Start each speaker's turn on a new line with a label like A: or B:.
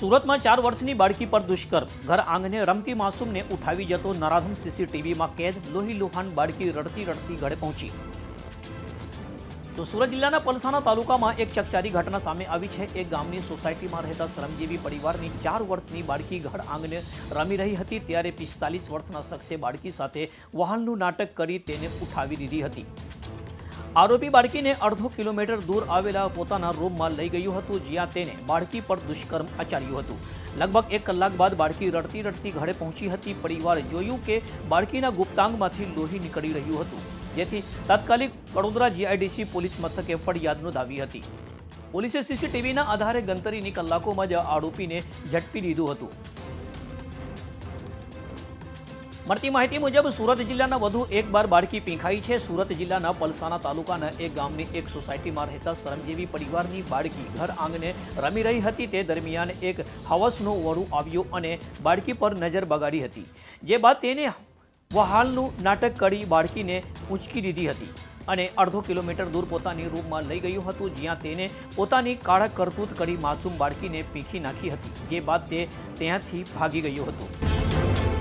A: સુરતમાં ચાર વર્ષની બાળકી પર દુષ્કર્મ. ઘર આંગણે રમતી માસૂમને ઉઠાવી જતો નરાધમ સીસીટીવીમાં કેદ, લોહી લુહાન બાળકી રડતી રડતી ઘરે પહોંચી. તો સુરત જિલ્લાના પલસાણા તાલુકામાં એક ચકચારી ઘટના સામે આવી છે. એક ગામની સોસાયટીમાં રહેતા શ્રમજીવી પરિવારની ચાર વર્ષની બાળકી ઘર આંગણે રમી રહી હતી, ત્યારે પિસ્તાલીસ વર્ષના શખ્સે બાળકી સાથે વહાલનું નાટક કરી તેને ઉઠાવી દીધી હતી. આરોપી બાળકીને અડધો કિલોમીટર દૂર આવેલા પોતાના રૂમમાં લઈ ગયું હતું, જ્યાં તેને બાળકી પર દુષ્કર્મ આચર્યું હતું. લગભગ એક કલાક બાદ બાળકી રડતી રડતી ઘરે પહોંચી હતી. પરિવારે જોયું કે બાળકીના ગુપ્તાંગમાંથી લોહી નીકળી રહ્યું હતું, જેથી તાત્કાલિક વડોદરા જીઆઈડીસી પોલીસ મથકે ફરિયાદ નોંધાવી હતી. પોલીસે સીસીટીવીના આધારે ગણતરીની કલાકોમાં જ આરોપીને ઝડપી લીધું હતું. મળતી માહિતી મુજબ સુરત જિલ્લાના વધુ એક બાર બાળકી પીંખાઈ છે. સુરત જિલ્લાના પલસાણા તાલુકાના એક ગામની એક સોસાયટીમાં રહેતા શ્રમજીવી પરિવારની બાળકી ઘર આંગણે રમી રહી હતી. તે દરમિયાન એક હવસનો વરુ આવ્યો અને બાળકી પર નજર બગાડી હતી. જે બાદ તેને વહાલનું નાટક કરી બાળકીને ઉંચકી દીધી હતી અને અડધો કિલોમીટર દૂર પોતાની રૂમમાં લઈ ગયું હતું, જ્યાં તેને પોતાની કાળા કરતૂત કરી માસૂમ બાળકીને પીંખી નાખી હતી, જે બાદ તે ત્યાંથી ભાગી ગયું હતું.